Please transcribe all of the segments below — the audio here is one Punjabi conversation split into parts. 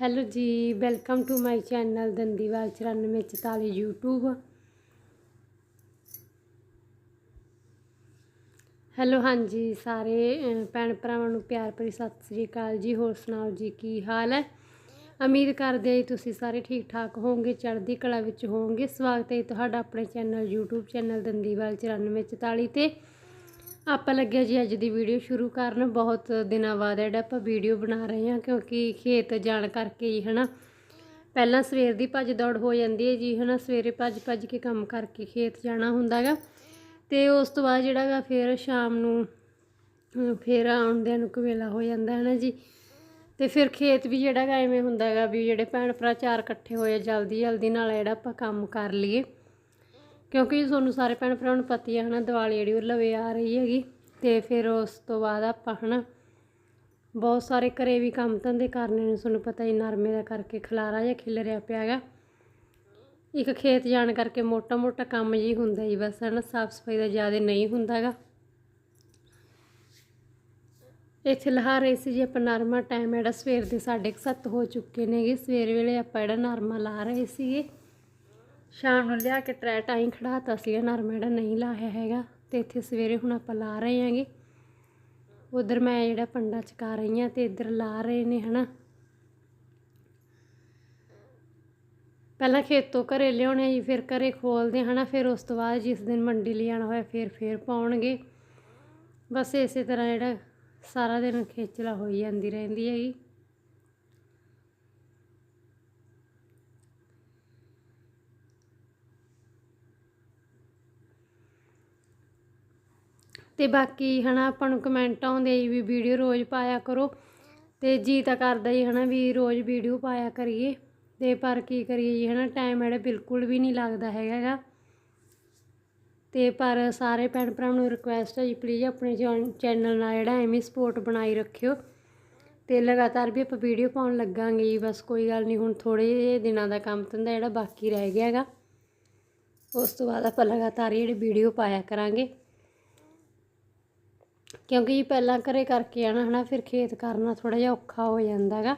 Hello ji, welcome to my channel Dandiwal 9444 YouTube hello, ਹਾਂਜੀ, ਸਾਰੇ ਭੈਣ ਭਰਾਵਾਂ ਨੂੰ ਪਿਆਰ ਭਰੀ ਸਤਿ ਸ੍ਰੀ ਅਕਾਲ ਜੀ। ਹੋਰ ਸੁਣਾਓ ਜੀ, ਕੀ ਹਾਲ ਹੈ? ਉਮੀਦ ਕਰਦੇ ਹਾਂ ਜੀ ਤੁਸੀਂ ਸਾਰੇ ਠੀਕ ਠਾਕ ਹੋਵੋਗੇ, ਚੜ੍ਹਦੀ ਕਲਾ ਵਿੱਚ ਹੋਵੋਗੇ। ਸਵਾਗਤ ਹੈ ਜੀ ਤੁਹਾਡਾ ਆਪਣੇ ਚੈਨਲ YouTube ਚੈਨਲ ਦੰਦੀਵਾਲ 9444 ਤੇ। ਆਪਾਂ ਲੱਗਿਆ ਜੀ ਅੱਜ ਦੀ ਵੀਡੀਓ ਸ਼ੁਰੂ ਕਰਨ। ਬਹੁਤ ਦਿਨਾਂ ਬਾਅਦ ਜਿਹੜਾ ਆਪਾਂ ਵੀਡੀਓ ਬਣਾ ਰਹੇ ਹਾਂ, ਕਿਉਂਕਿ ਖੇਤ ਜਾਣ ਕਰਕੇ ਹੀ, ਹਨਾ। ਪਹਿਲਾਂ ਸਵੇਰ ਦੀ ਭੱਜ ਦੌੜ ਹੋ ਜਾਂਦੀ ਹੈ ਜੀ, ਹਨਾ। ਸਵੇਰੇ ਭੱਜ ਭੱਜ ਕੇ ਕੰਮ ਕਰਕੇ ਖੇਤ ਜਾਣਾ ਹੁੰਦਾਗਾ ਤੇ ਉਸ ਤੋਂ ਬਾਅਦ ਜਿਹੜਾ ਗਾ, ਫਿਰ ਸ਼ਾਮ ਨੂੰ ਫਿਰ ਆਉਂਦਿਆਂ ਨੂੰ ਕਵੇਲਾ ਹੋ ਜਾਂਦਾ ਹੈ ਨਾ ਜੀ। ਤੇ ਫਿਰ ਖੇਤ ਵੀ ਜਿਹੜਾ ਗਾ, ਐਵੇਂ ਹੁੰਦਾ ਹੈਗਾ ਵੀ ਜਿਹੜੇ ਭੈਣ ਭਰਾ ਚਾਰ ਇਕੱਠੇ ਹੋਏ ਜਲਦੀ ਜਲਦੀ ਨਾਲ ਜਿਹੜਾ ਆਪਾਂ ਕੰਮ ਕਰ ਲਈਏ। ਕਿਉਂਕਿ ਤੁਹਾਨੂੰ ਸਾਰੇ ਭੈਣ ਭਰਾ ਨੂੰ ਪਤਾ ਹੀ ਹੈ ਹਨਾ, ਦੀਵਾਲੀ ਜਿਹੜੀ ਉਹ ਲਵੇ ਆ ਰਹੀ ਹੈਗੀ। ਤੇ ਫਿਰ ਉਸ ਤੋਂ ਬਾਅਦ ਆਪਾਂ, ਹਨਾ, ਬਹੁਤ ਸਾਰੇ ਘਰੇ ਵੀ ਕੰਮ ਧੰਦੇ ਕਰਨੇ ਨੇ, ਤੁਹਾਨੂੰ ਪਤਾ ਹੀ, ਨਰਮੇ ਦਾ ਕਰਕੇ ਖਲਾਰਾ ਜਿਹਾ ਖਿਲਰਿਆ ਪਿਆ ਹੈਗਾ। ਇੱਕ ਖੇਤ ਜਾਣ ਕਰਕੇ ਮੋਟਾ ਮੋਟਾ ਕੰਮ ਜੀ ਹੁੰਦਾ ਹੀ, ਬਸ, ਹਨਾ ਸਾਫ਼ ਸਫ਼ਾਈ ਦਾ ਜ਼ਿਆਦਾ ਨਹੀਂ ਹੁੰਦਾਗਾ ਇੱਥੇ ਲਹਾ ਰਹੇ ਸੀ ਜੀ, ਆਪਾਂ ਨਰਮਾ ਟਾਈਮ ਜਿਹੜਾ ਸਵੇਰ ਦੇ 7:30 ਹੋ ਚੁੱਕੇ ਨੇਗੇ। ਸਵੇਰ ਵੇਲੇ ਆਪਾਂ ਜਿਹੜਾ ਨਰਮਾ ਲਾ ਰਹੇ ਸੀਗੇ ਸ਼ਾਮ ਨੂੰ ਲਿਆ ਕੇ ਟਰੈ ਟਾਈਂ ਖੜਾਤਾ ਸੀਗਾ ਨਰਮਾ ਜਿਹੜਾ ਨਹੀਂ ਲਾਇਆ ਹੈਗਾ ਤੇ ਇੱਥੇ ਸਵੇਰੇ ਹੁਣ ਆਪਾਂ ਲਾ ਰਹੇ ਹਾਂਗੇ। ਉਧਰ ਮੈਂ ਜਿਹੜਾ ਪੰਡਾ ਚਕਾ ਰਹੀ ਹਾਂ ਤੇ ਇੱਧਰ ਲਾ ਰਹੇ ਨੇ ਹਨਾ। ਪਹਿਲਾਂ ਖੇਤੋਂ ਘਰੇ ਲਿਆਉਣੇ ਜੀ, ਫਿਰ ਘਰੇ ਖੋਲਦੇ ਹਨਾ, ਫਿਰ ਉਸ ਤੋਂ ਬਾਅਦ ਜਿਸ ਦਿਨ ਮੰਡੀ ਲਿਆਣਾ ਹੋਇਆ ਫਿਰ ਫਿਰ ਪਾਉਣਗੇ। ਬਸ ਇਸੇ ਤਰ੍ਹਾਂ ਜਿਹੜਾ ਸਾਰਾ ਦਿਨ ਖੇਚਲਾ ਹੋਈ ਜਾਂਦੀ ਰਹਿੰਦੀ ਹੈਗੀ। ਤੇ ਬਾਕੀ ਹਨਾ ਆਪਾਂ ਨੂੰ ਕਮੈਂਟ ਆਉਂਦੇ ਜੀ ਵੀ ਵੀਡੀਓ ਰੋਜ਼ ਪਾਇਆ ਕਰੋ। ਤੇ ਜੀ ਤਾਂ ਕਰਦਾ ਹੀ ਹਨਾ ਵੀ ਰੋਜ਼ ਵੀਡੀਓ ਪਾਇਆ ਕਰੀਏ। ਤੇ ਪਰ ਕੀ ਕਰੀਏ ਜੀ ਹਨਾ ਟਾਈਮ ਜਿਹੜਾ ਬਿਲਕੁਲ ਵੀ ਨਹੀਂ ਲੱਗਦਾ ਹੈਗਾ ਗਾ। ਤੇ ਪਰ ਸਾਰੇ ਭੈਣ ਭਰਾਵਾਂ ਨੂੰ ਰਿਕੁਐਸਟ ਹੈ ਜੀ ਪਲੀਜ਼ ਆਪਣੇ ਚੈਨਲ ਨਾਲ ਜਿਹੜਾ ਐਵੇਂ ਸਪੋਰਟ ਬਣਾਈ ਰੱਖਿਓ। ਤੇ ਲਗਾਤਾਰ ਵੀ ਆਪਾਂ ਵੀਡੀਓ ਪਾਉਣ ਲੱਗਾਂਗੇ ਜੀ, ਬਸ ਕੋਈ ਗੱਲ ਨਹੀਂ, ਹੁਣ ਥੋੜੇ ਜਿਹੇ ਦਿਨਾਂ ਦਾ ਕੰਮ ਧੰਦਾ ਜਿਹੜਾ ਬਾਕੀ ਰਹਿ ਗਿਆ ਹੈਗਾ ਉਸ ਤੋਂ ਬਾਅਦ ਆਪਾਂ ਲਗਾਤਾਰ ਹੀ ਜਿਹੜੀ ਵੀਡੀਓ ਪਾਇਆ ਕਰਾਂਗੇ। ਕਿਉਂਕਿ ਜੀ ਪਹਿਲਾਂ ਘਰੇ ਕਰਕੇ ਆਣਾ ਹਨਾ, ਫਿਰ ਖੇਤ ਕਰਨਾ ਥੋੜਾ ਜਿਹਾ ਔਖਾ ਹੋ ਜਾਂਦਾ ਹੈਗਾ।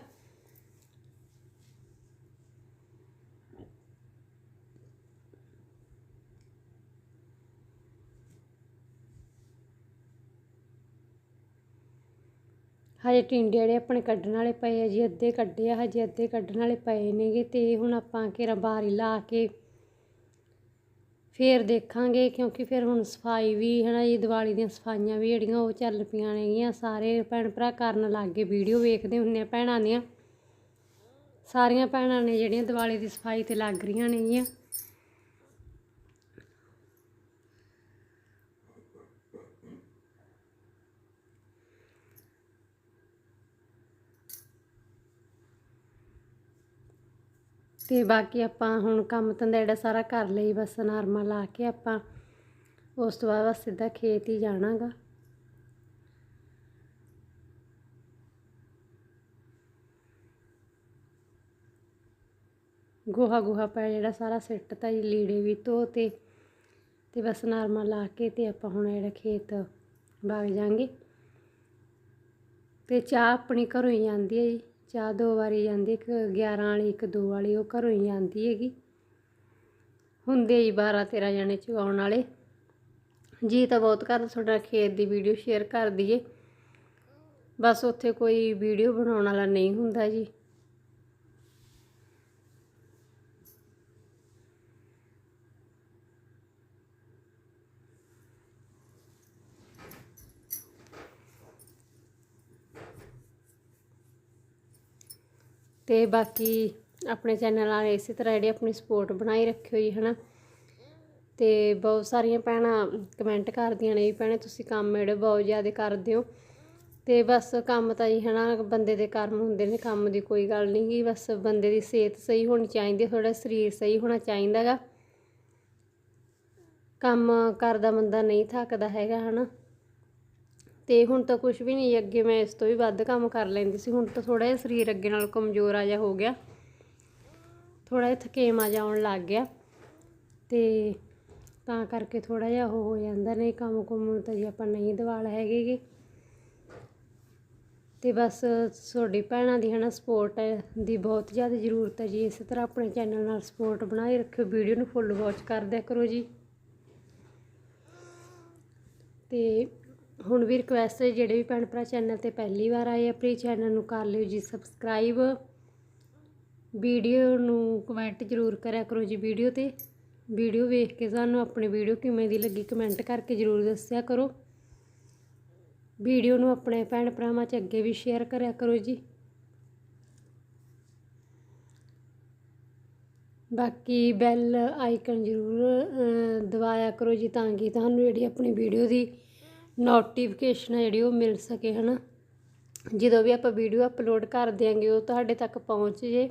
ਹਜੇ ਟਿੰਡੇ ਜਿਹੜੇ ਆਪਣੇ ਕੱਢਣ ਵਾਲੇ ਪਏ ਆ ਜੀ, ਅੱਧੇ ਕੱਢੇ ਆ, ਹਜੇ ਅੱਧੇ ਕੱਢਣ ਵਾਲੇ ਪਏ ਨੇਗੇ ਤੇ ਹੁਣ ਆਪਾਂ ਘੇਰਾ ਬਾਰੀ ਲਾ ਕੇ ਫਿਰ ਦੇਖਾਂਗੇ, ਕਿਉਂਕਿ ਫਿਰ ਹੁਣ ਸਫ਼ਾਈ ਵੀ ਹੈ ਨਾ ਜੀ ਦੀਵਾਲੀ ਦੀਆਂ ਸਫਾਈਆਂ ਵੀ ਜਿਹੜੀਆਂ ਉਹ ਚੱਲ ਪਈਆਂ ਨੇਗੀਆਂ। ਸਾਰੇ ਭੈਣ ਭਰਾ ਕਰਨ ਲੱਗ ਗਏ, ਵੀਡੀਓ ਵੇਖਦੇ ਹੁੰਨੇ ਆ ਭੈਣਾਂ ਦੀਆਂ। ਸਾਰੀਆਂ ਭੈਣਾਂ ਨੇ ਜਿਹੜੀਆਂ ਦੀਵਾਲੀ ਦੀ ਸਫ਼ਾਈ ਤੇ ਲੱਗ ਰਹੀਆਂ ਨੇਗੀਆਂ। ਤੇ ਬਾਕੀ ਆਪਾਂ ਹੁਣ ਕੰਮ ਧੰਦਾ ਜਿਹੜਾ ਸਾਰਾ ਕਰ ਲਈ, ਬਸ ਨਰਮਾ ਲਾ ਕੇ ਆਪਾਂ ਉਸ ਤੋਂ ਬਾਅਦ ਬਸ ਸਿੱਧਾ ਖੇਤ ਹੀ ਜਾਣਾਗਾ। ਗੋਹਾ ਗੋਹਾ ਪੈ ਜਿਹੜਾ ਸਾਰਾ ਸਿੱਟ ਤਾ ਜੀ, ਲੀੜੇ ਵੀ ਧੋਤੇ ਤੇ ਬਸ ਨਰਮਾ ਲਾ ਕੇ ਤੇ ਆਪਾਂ ਹੁਣ ਜਿਹੜਾ ਖੇਤ ਵਗ ਜਾਾਂਗੇ। ਤੇ ਚਾਹ ਆਪਣੀ ਘਰੋਂ ਹੀ ਜਾਂਦੀ ਹੈ ਜੀ। ਚਾਹ ਦੋ ਵਾਰੀ ਜਾਂਦੀ, ਇੱਕ 11 ਵਾਲੀ, ਇੱਕ ਦੋ ਵਾਲੀ, ਉਹ ਘਰੋਂ ਹੀ ਆਉਂਦੀ ਹੈਗੀ। ਹੁੰਦੇ ਹੀ 12 13 ਜਣੇ ਚੁਗਾਉਣ ਵਾਲੇ। ਜੀ ਤਾਂ ਬਹੁਤ ਕਰ ਤੁਹਾਡਾ, ਖੇਤ ਦੀ ਵੀਡੀਓ ਸ਼ੇਅਰ ਕਰ ਦਈਏ। ਬਸ ਉੱਥੇ ਕੋਈ ਵੀਡੀਓ ਬਣਾਉਣ ਵਾਲਾ ਨਹੀਂ ਹੁੰਦਾ ਜੀ। ਤੇ ਬਾਕੀ ਆਪਣੇ ਚੈਨਲ ਨਾਲ ਇਸੇ ਤਰ੍ਹਾਂ ਜਿਹੜੀ ਆਪਣੀ ਸਪੋਰਟ ਬਣਾਈ ਰੱਖਿਓ ਜੀ, ਹਨਾ। ਤੇ ਬਹੁਤ ਸਾਰੀਆਂ ਭੈਣਾਂ ਕਮੈਂਟ ਕਰਦੀਆਂ ਨੇ ਵੀ, ਭੈਣੇ ਤੁਸੀਂ ਕੰਮ ਜਿਹੜੇ ਬਹੁਤ ਜ਼ਿਆਦਾ ਕਰਦੇ ਹੋ। ਤੇ ਬਸ ਕੰਮ ਤਾਂ ਜੀ, ਹਨਾ, ਬੰਦੇ ਦੇ ਕਰਮ ਹੁੰਦੇ ਨੇ, ਕੰਮ ਦੀ ਕੋਈ ਗੱਲ ਨਹੀਂ ਗੀ, ਬਸ ਬੰਦੇ ਦੀ ਸਿਹਤ ਸਹੀ ਹੋਣੀ ਚਾਹੀਦੀ ਹੈ ਥੋੜਾ ਸਰੀਰ ਸਹੀ ਹੋਣਾ ਚਾਹੀਦਾ ਗਾ। ਕੰਮ ਕਰਦਾ ਬੰਦਾ ਨਹੀਂ ਥੱਕਦਾ ਹੈਗਾ, ਹਨਾ। ਤੇ ਹੁਣ ਤਾਂ ਕੁਝ ਵੀ ਨਹੀਂ, ਅੱਗੇ ਮੈਂ ਇਸ ਤੋਂ ਵੀ ਵੱਧ ਕੰਮ ਕਰ ਲੈਂਦੀ ਸੀ, ਹੁਣ ਤਾਂ ਥੋੜਾ ਜਿਹਾ ਸਰੀਰ ਅੱਗੇ ਨਾਲ ਕਮਜ਼ੋਰ ਆ ਜਾ ਹੋ ਗਿਆ। ਥੋੜਾ ਜਿਹਾ ਥਕੇਮਾ ਜਾਉਣ ਲੱਗ ਗਿਆ ਤੇ ਤਾਂ ਕਰਕੇ ਥੋੜਾ ਜਿਹਾ ਉਹ ਹੋ ਜਾਂਦਾ, ਨਹੀਂ ਕੰਮ ਕੁਮ ਤਾਂ ਜੀ ਆਪਾਂ ਨਹੀਂ ਦਿਵਾਲ ਹੈਗੇ ਗੇ। ਤੇ ਬਸ ਤੁਹਾਡੀ ਭੈਣਾਂ ਦੀ ਹਨਾ ਸਪੋਰਟ ਦੀ ਬਹੁਤ ਜ਼ਿਆਦਾ ਜ਼ਰੂਰਤ ਹੈ ਜੀ, ਇਸੇ ਤਰ੍ਹਾਂ ਆਪਣੇ ਚੈਨਲ ਨਾਲ ਸਪੋਰਟ ਬਣਾਈ ਰੱਖਿਓ ਵੀਡੀਓ ਨੂੰ ਫੁੱਲ ਵਾਚ ਕਰਦਿਆ ਕਰੋ ਜੀ। ਤੇ ਹੁਣ ਵੀ ਰਿਕੁਐਸਟ ਹੈ, ਜਿਹੜੇ ਵੀ ਭੈਣ ਭਰਾ ਚੈਨਲ ਤੇ ਪਹਿਲੀ ਵਾਰ ਆਏ ਆ ਪਲੀਜ਼ ਚੈਨਲ ਨੂੰ ਕਰ ਲਿਓ ਜੀ ਸਬਸਕ੍ਰਾਈਬ ਵੀਡੀਓ ਨੂੰ ਕਮੈਂਟ ਜ਼ਰੂਰ ਕਰਿਆ ਕਰੋ ਜੀ ਵੀਡੀਓ ਤੇ। ਵੀਡੀਓ ਵੇਖ ਕੇ ਸਾਨੂੰ ਆਪਣੀ ਵੀਡੀਓ ਕਿਵੇਂ ਦੀ ਲੱਗੀ ਕਮੈਂਟ ਕਰਕੇ ਜ਼ਰੂਰ ਦੱਸਿਆ ਕਰੋ। ਵੀਡੀਓ ਨੂੰ ਆਪਣੇ ਭੈਣ ਭਰਾਵਾਂ 'ਚ ਅੱਗੇ ਵੀ ਸ਼ੇਅਰ ਕਰਿਆ ਕਰੋ ਜੀ। ਬਾਕੀ ਬੈਲ ਆਈਕਨ ਜ਼ਰੂਰ ਦਬਾਇਆ ਕਰੋ ਜੀ ਤਾਂ ਕਿ ਤੁਹਾਨੂੰ ਜਿਹੜੀ ਆਪਣੀ ਵੀਡੀਓ ਦੀ ਨੋਟੀਫਿਕੇਸ਼ਨ ਹੈ ਜਿਹੜੀ ਉਹ ਮਿਲ ਸਕੇ, ਹਨਾ? ਜਦੋਂ ਵੀ ਆਪਾਂ ਵੀਡੀਓ ਅਪਲੋਡ ਕਰ ਦਿਆਂਗੇ, ਉਹ ਤੁਹਾਡੇ ਤੱਕ ਪਹੁੰਚ ਜੇ।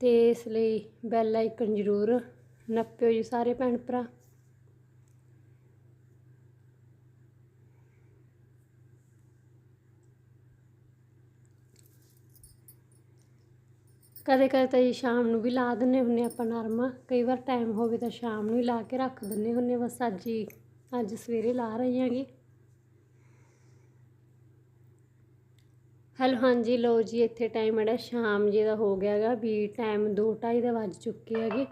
ਤੇ ਇਸ ਲਈ ਬੈਲ ਆਈਕਨ ਜ਼ਰੂਰ ਨੱਪਿਓ ਜੀ ਸਾਰੇ ਭੈਣ ਭਰਾ। ਕਦੇ ਕਦੇ ਤਾਂ ਜੀ ਸ਼ਾਮ ਨੂੰ ਵੀ ਲਾ ਦਿੰਨੇ ਹੁੰਨੇ ਆਪਾਂ ਨਰਮਾ। ਕਈ ਵਾਰ ਟਾਈਮ ਹੋਵੇ ਤਾਂ ਸ਼ਾਮ ਨੂੰ ਹੀ ਲਾ ਕੇ ਰੱਖ ਦਿੰਨੇ ਹੁੰਨੇ ਬਸ ਅੱਜ ਹੀ। ਅੱਜ ਸਵੇਰੇ ਲਾ ਰਹੀ ਹਾਂਗੇ। ਹੈਲੋ, ਹਾਂਜੀ ਲੋ ਜੀ, ਇੱਥੇ ਟਾਈਮ ਜਿਹੜਾ ਸ਼ਾਮ ਜੇ ਦਾ ਹੋ ਗਿਆ ਹੈਗਾ, ਵੀ ਟਾਈਮ 2:30 ਦਾ ਵੱਜ ਚੁੱਕੇ ਹੈਗੇ।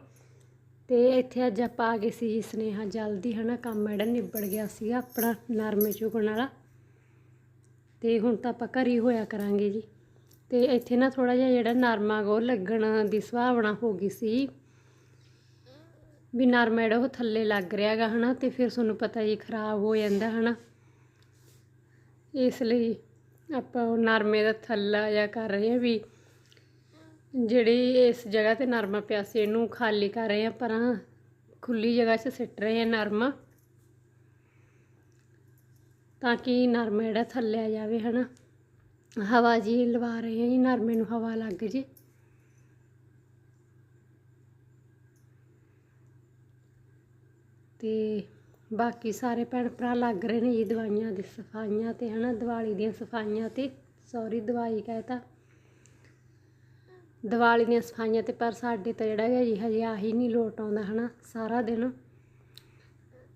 ਤੇ ਇੱਥੇ ਅੱਜ ਆਪਾਂ ਆ ਗਏ ਸੀ ਜੀ ਸਨੇਹਾ ਜਲਦੀ ਹਨਾ, ਕੰਮ ਜਿਹੜਾ ਨਿਬੜ ਗਿਆ ਸੀਗਾ, ਆਪਣਾ ਨਰਮੇ ਚੁਗਣ ਵਾਲਾ। ਤੇ ਹੁਣ ਤਾਂ ਆਪਾਂ ਘਰ ਹੀ ਹੋਇਆ ਕਰਾਂਗੇ ਜੀ। ਤੇ ਇੱਥੇ ਨਾ ਥੋੜਾ ਜਿਹਾ ਜਿਹੜਾ ਨਰਮਾ ਗੋ ਲੱਗਣ ਦੀ ਸੁਭਾਵਨਾ ਹੋ ਗਈ ਸੀ। ਵੀ ਨਰਮਾ ਜਿਹੜਾ ਉਹ ਥੱਲੇ ਲੱਗ ਰਿਹਾ ਗਾ ਹਨਾ ਤੇ ਫਿਰ ਤੁਹਾਨੂੰ ਪਤਾ ਜੀ ਖਰਾਬ ਹੋ ਜਾਂਦਾ ਹਨਾ। ਇਸ ਲਈ ਆਪਾਂ ਉਹ ਨਰਮੇ ਦਾ ਥੱਲਾ ਜਾਂ ਕਰ ਰਹੇ ਹਾਂ ਵੀ ਜਿਹੜੀ ਇਸ ਜਗ੍ਹਾ ਤੇ ਨਰਮਾ ਪਿਆ ਸੀ ਇਹਨੂੰ ਖਾਲੀ ਕਰ ਰਹੇ ਹਾਂ ਪਰਾਂ। ਖੁੱਲੀ ਜਗ੍ਹਾ 'ਚ ਸਿੱਟ ਰਹੇ ਹਾਂ ਨਰਮਾ। ਤਾਂ ਕਿ ਨਰਮਾ ਜਿਹੜਾ ਥੱਲੇ ਆ ਜਾਵੇ ਹਨਾ। ਹਵਾ ਜੀ ਲਵਾ ਰਹੇ ਹਾਂ ਜੀ, ਨਰਮੇ ਨੂੰ ਹਵਾ ਲੱਗ ਜੇ। ਤੇ ਬਾਕੀ ਸਾਰੇ ਭੈਣ ਭਰਾ ਲੱਗ ਰਹੇ ਨੇ ਜੀ ਦਵਾਈਆਂ ਦੀ ਸਫਾਈਆਂ ਤੇ, ਹਨਾ, ਦੀਵਾਲੀ ਦੀਆਂ ਸਫਾਈਆਂ ਤੇ। ਸੌਰੀ ਦਵਾਈ ਕਹਿਤਾ ਦੀਵਾਲੀ ਦੀਆਂ ਸਫਾਈਆਂ ਤੇ, ਪਰ ਸਾਡੇ ਤਾਂ ਜਿਹੜਾ ਹੈ ਜੀ, ਹਜੇ ਆਹੀ ਨਹੀਂ ਲੋਟ ਆਉਂਦਾ, ਹਨਾ, ਸਾਰਾ ਦਿਨ।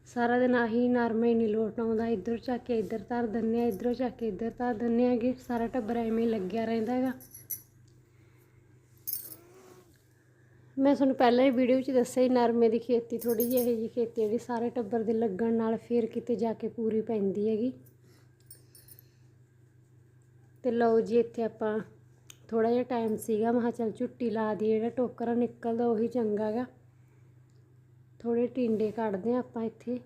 ਸਾਰਾ ਦਿਨ ਆਹੀ ਨਰਮਾ ਹੀ ਨਹੀਂ ਲੋਟ ਆਉਂਦਾ। ਇੱਧਰ ਚੱਕ ਕੇ ਇੱਧਰ ਧਰ ਦਿੰਦੇ ਆ, ਇੱਧਰੋਂ ਚੱਕ ਕੇ ਇੱਧਰ ਧਰ ਦਿੰਦੇ ਆਗੇ ਸਾਰਾ ਟੱਬਰ ਐਵੇਂ ਲੱਗਿਆ ਰਹਿੰਦਾ ਹੈਗਾ। ਮੈਂ ਤੁਹਾਨੂੰ ਪਹਿਲਾਂ ਹੀ ਵੀਡੀਓ 'ਚ ਦੱਸਿਆ ਹੀ ਨਰਮੇ ਦੀ ਖੇਤੀ ਥੋੜੀ ਜਿਹੀ, ਇਹੋ ਜਿਹੀ ਖੇਤੀ ਜਿਹੜੀ ਸਾਰੇ ਟੱਬਰ ਦੇ ਲੱਗਣ ਨਾਲ ਫਿਰ ਕਿਤੇ ਜਾ ਕੇ ਪੂਰੀ ਪੈਂਦੀ ਹੈਗੀ। ਤੇ ਲਓ ਜੀ, ਇੱਥੇ ਆਪਾਂ ਥੋੜਾ ਜਿਹਾ ਟਾਈਮ ਸੀਗਾ, ਮੈਂ ਕਿਹਾ ਚੱਲ ਝੁੱਟੀ ਲਾ ਦੀ ਜਿਹੜਾ ਟੋਕਰਾ ਨਿਕਲਦਾ ਉਹੀ ਚੰਗਾ ਗਾ ਥੋੜੇ ਟਿੰਡੇ ਕੱਢਦੇ ਹਾਂ ਆਪਾਂ ਇੱਥੇ।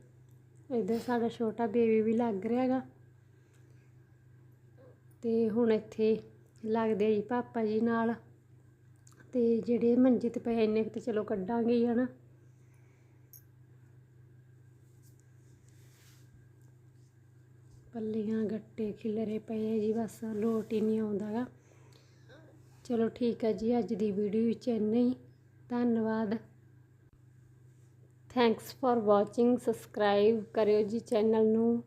ਇੱਧਰ ਸਾਡਾ ਛੋਟਾ ਬੇਬੀ ਵੀ ਲੱਗ ਰਿਹਾ ਹੈਗਾ। ਤੇ ਹੁਣ ਇੱਥੇ ਲੱਗਦੇ ਜੀ ਪਾਪਾ ਜੀ ਨਾਲ। ਤੇ ਜਿਹੜੇ ਮੰਜੇ ਤੇ ਪਏ ਇੰਨੇ ਕੁ ਤੇ ਚਲੋ ਕੱਢਾਂਗੇ ਹੀ, ਹਨਾ। ਪੱਲੀਆਂ ਗੱਟੇ ਖਿਲਰੇ ਪਏ ਆ ਜੀ, ਬਸ ਲੋਟ ਹੀ ਨਹੀਂ ਆਉਂਦਾ ਚਲੋ ਠੀਕ ਹੈ ਜੀ, ਅੱਜ ਦੀ ਵੀਡੀਓ ਵਿੱਚ ਇੰਨਾ ਹੀ। ਧੰਨਵਾਦ। ਥੈਂਕਸ ਫॉर ਵਾਚਿੰਗ ਸਬਸਕ੍ਰਾਈਬ ਕਰਿਓ ਜੀ ਚੈਨਲ ਨੂੰ।